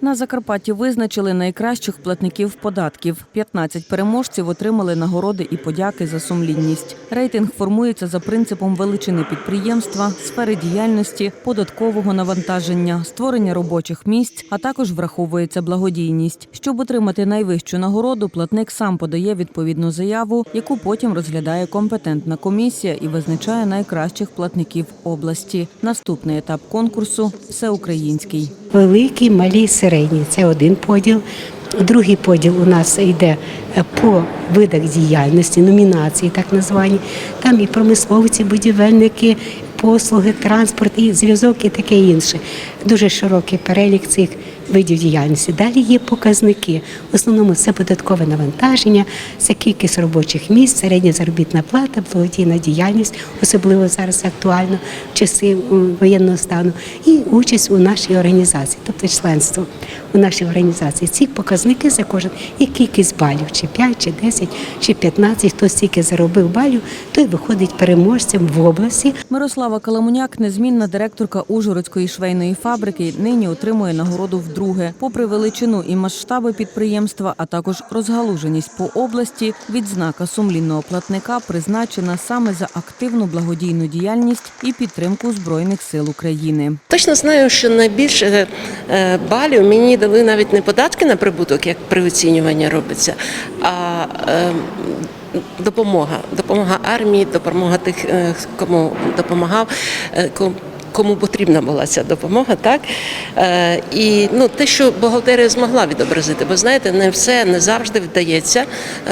На Закарпатті визначили найкращих платників податків. 15 переможців отримали нагороди і подяки за сумлінність. Рейтинг формується за принципом величини підприємства, сфери діяльності, податкового навантаження, створення робочих місць, а також враховується благодійність. Щоб отримати найвищу нагороду, платник сам подає відповідну заяву, яку потім розглядає компетентна комісія і визначає найкращих платників області. Наступний етап конкурсу всеукраїнський. Великий, малий, середній це один поділ. Другий поділ у нас йде е, по видах діяльності, номінації, так названі. Там і промисловці, будівельники, послуги, транспорт, і зв'язок, і таке інше. Дуже широкий перелік цих видів діяльності. Далі є показники. В основному це податкове навантаження, це кількість робочих місць, середня заробітна плата, благодійна діяльність, особливо зараз актуально в часи воєнного стану, і участь у нашій організації, тобто членство у нашій організації. Ці показники за кожен і кількість балів, чи 5, чи 10, чи 15, хто стільки заробив балів, той виходить переможцем в області. Мирослава Каламуняк, незмінна директорка Ужгородської швейної фабрики, нині отримує нагороду вдруге. Попри величину і масштаби підприємства, а також розгалуженість по області, відзнака сумлінного платника призначена саме за активну благодійну діяльність і підтримку збройних сил України. Точно знаю, що найбільше е, балів мені дали навіть не податки на прибуток, як при оцінюванні робиться, а е, допомога. Допомога армії, допомога тих, е, кому допомагав. Ком- Кому потрібна була ця допомога, так е, і ну те, що бухгалтерія змогла відобразити, бо знаєте, не все не завжди вдається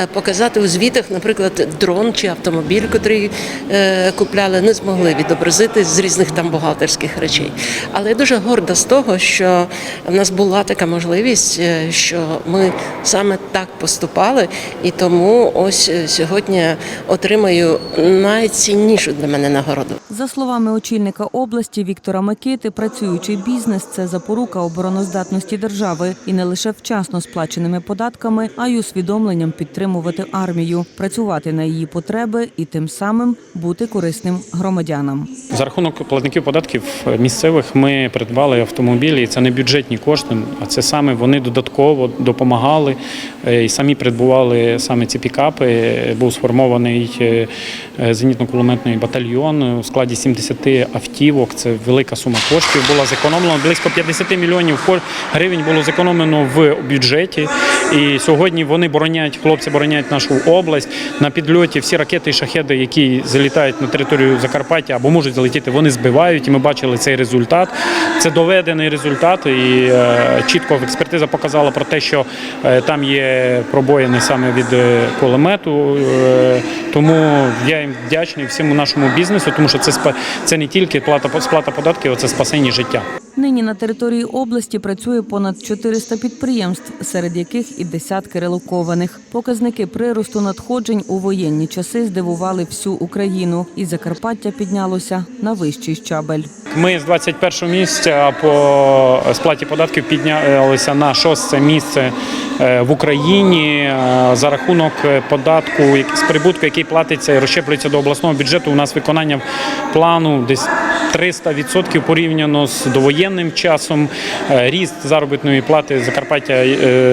е, показати у звітах, наприклад, дрон чи автомобіль, котрий е, купляли, не змогли відобразити з різних там бухгалтерських речей. Але я дуже горда з того, що в нас була така можливість, що ми саме так поступали, і тому ось сьогодні отримаю найціннішу для мене нагороду. За словами очільника області Віктора Микити, працюючий бізнес це запорука обороноздатності держави і не лише вчасно сплаченими податками, а й усвідомленням підтримувати армію, працювати на її потреби і тим самим бути корисним громадянам. За рахунок платників податків місцевих ми придбали автомобілі. і Це не бюджетні кошти, а це саме вони додатково допомагали е, і самі придбували саме ці пікапи. Був сформований е, зенітно-кулеметний батальйон у складі 70 автівок. Це велика сума коштів. Була зекономлена близько 50 мільйонів гривень було зекономлено в бюджеті. І сьогодні вони бороняють, хлопці бороняють нашу область на підльоті. Всі ракети і шахеди, які залітають на територію Закарпаття або можуть залетіти, вони збивають. І ми бачили цей результат. Це доведений результат. І е, чітко експертиза показала про те, що е, там є пробоїни саме від е, кулемету. Тому я їм вдячний всьому нашому бізнесу, тому що це це не тільки плата сплата податків, це спасення життя. Нині на території області працює понад 400 підприємств, серед яких і десятки релокованих. Показники приросту надходжень у воєнні часи здивували всю Україну, і Закарпаття піднялося на вищий щабель. Ми з 21 місця по сплаті податків піднялися на шосте місце е, в Україні Е, за рахунок податку з прибутку, який платиться і розщеплюється до обласного бюджету. У нас виконання плану десь 300% порівняно з довоєнним часом. Е, Ріст заробітної плати Закарпаття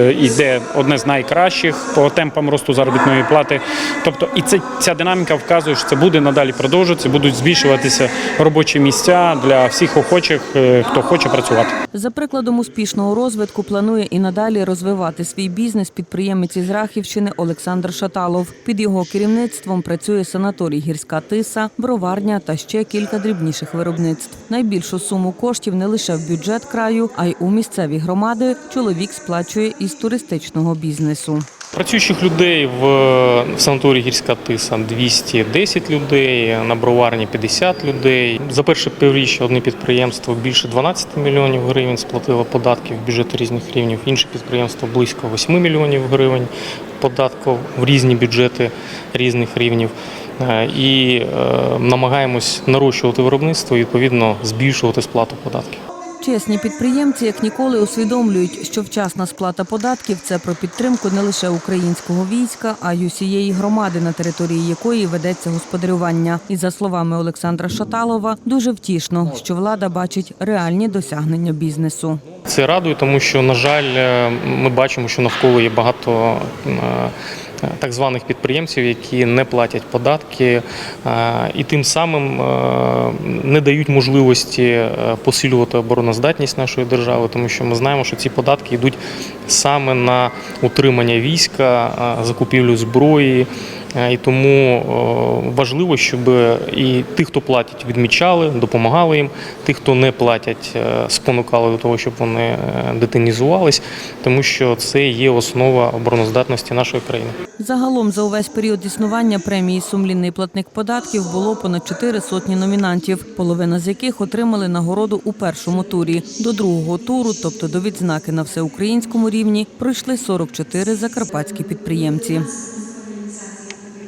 йде одне з найкращих по темпам росту заробітної плати. Тобто, і це ця динаміка вказує, що це буде надалі продовжуватися, будуть збільшуватися робочі місця для всіх охочих, е, хто хоче працювати. За прикладом успішного розвитку планує і надалі розвивати свій бізнес підприємець із Рахівщини Олександр Шаталов. Під його керівництвом працює санаторій Гірська Тиса, броварня та ще кілька дрібніших виробництв. Найбільшу суму коштів не лише в бюджет краю, а й у місцеві громади чоловік сплачує із туристичного бізнесу. Працюючих людей в, в санаторії Гірська Тиса 210 людей, на броварні 50 людей. За перше півріччя одне підприємство більше 12 мільйонів гривень сплатило податків в бюджети різних рівнів. Інше підприємство близько 8 мільйонів гривень податків в різні бюджети різних рівнів. Е, І е, намагаємось нарощувати виробництво і відповідно збільшувати сплату податків. Чесні підприємці як ніколи усвідомлюють, що вчасна сплата податків це про підтримку не лише українського війська, а й усієї громади, на території якої ведеться господарювання. І за словами Олександра Шаталова, дуже втішно, що влада бачить реальні досягнення бізнесу. Це радує, тому що, на жаль, е, ми бачимо, що навколо є багато е, так званих підприємців, які не платять податки е, і тим самим е, не дають можливості е, посилювати обороноздатність нашої держави, тому що ми знаємо, що ці податки йдуть саме на утримання війська, закупівлю зброї. Е, І тому важливо, щоб і тих, хто платять, відмічали, допомагали їм. Тих, хто не платять, е, спонукали до того, щоб вони е, детинізувались, тому що це є основа обороноздатності нашої країни. Загалом за увесь період існування премії Сумлінний платник податків було понад чотири сотні номінантів, половина з яких отримали нагороду у першому турі. До другого туру, тобто до відзнаки на всеукраїнському рівні, пройшли 44 закарпатські підприємці.